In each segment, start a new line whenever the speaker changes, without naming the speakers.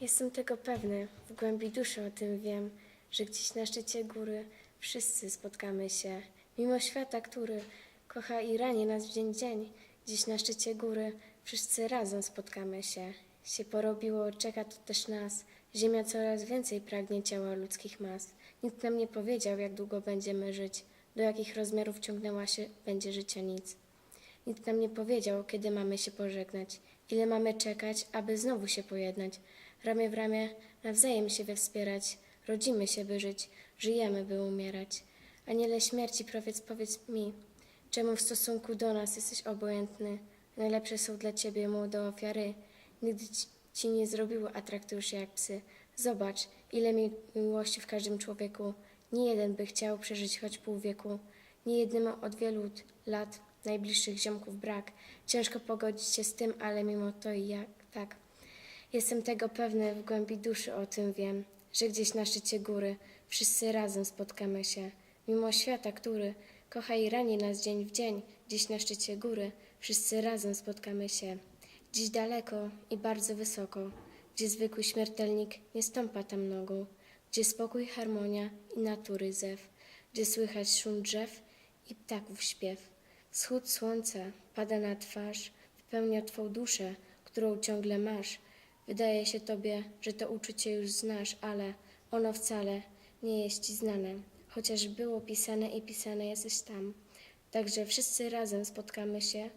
Jestem tego pewny, w głębi duszy o tym wiem, że gdzieś na szczycie góry wszyscy spotkamy się. Mimo świata, który kocha i rani nas w dzień dzień, gdzieś na szczycie góry wszyscy razem spotkamy się. Się porobiło, czeka to też nas. Ziemia coraz więcej pragnie ciała ludzkich mas. Nikt nam nie powiedział, jak długo będziemy żyć, do jakich rozmiarów ciągnęła się będzie życia nic. Nikt nam nie powiedział, kiedy mamy się pożegnać, ile mamy czekać, aby znowu się pojednać. Ramię w ramię nawzajem się wspierać, rodzimy się, by żyć, żyjemy, by umierać. Aniele śmierci, powiedz, powiedz mi, czemu w stosunku do nas jesteś obojętny? Najlepsze są dla ciebie młode ofiary. Nigdy ci- nie zrobiły atraktu już jak psy. Zobacz, ile mi miłości w każdym człowieku. Nie jeden by chciał przeżyć choć pół wieku. Nie jednym od wielu lat najbliższych ziomków brak. Ciężko pogodzić się z tym, ale mimo to i jak tak. Jestem tego pewny, w głębi duszy o tym wiem, że gdzieś na szczycie góry wszyscy razem spotkamy się. Mimo świata, który kocha i rani nas dzień w dzień, gdzieś na szczycie góry wszyscy razem spotkamy się. Dziś daleko i bardzo wysoko, gdzie zwykły śmiertelnik nie stąpa tam nogą, gdzie spokój, harmonia i natury zew, gdzie słychać szum drzew i ptaków śpiew. Wschód słońca pada na twarz, wypełnia twą duszę, którą ciągle masz. Wydaje się tobie, że to uczucie już znasz, ale ono wcale nie jest ci znane, chociaż było pisane i pisane jesteś tam. Także wszyscy razem spotkamy się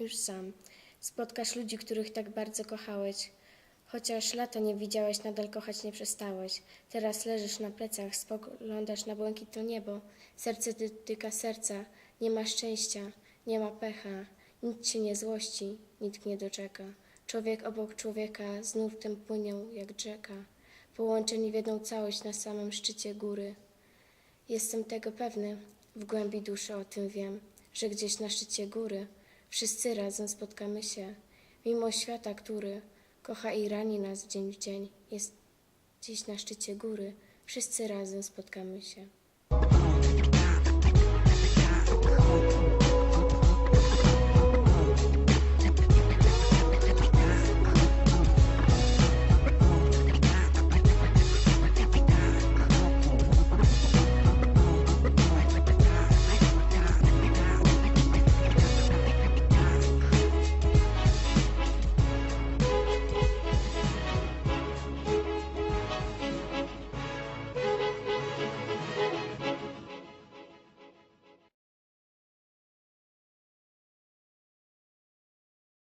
już sam. Spotkasz ludzi, których tak bardzo kochałeś. Chociaż lata nie widziałeś, nadal kochać nie przestałeś. Teraz leżysz na plecach, spoglądasz na błękitne niebo. Serce dotyka serca, nie ma szczęścia, nie ma pecha. Nic cię nie złości, nikt nie doczeka. Człowiek obok człowieka z nurtem płynią jak rzeka. Połączeni w jedną całość na samym szczycie góry. Jestem tego pewny, w głębi duszy o tym wiem, że gdzieś na szczycie góry wszyscy razem spotkamy się. Mimo świata, który kocha i rani nas dzień w dzień, jest gdzieś na szczycie góry, wszyscy razem spotkamy się.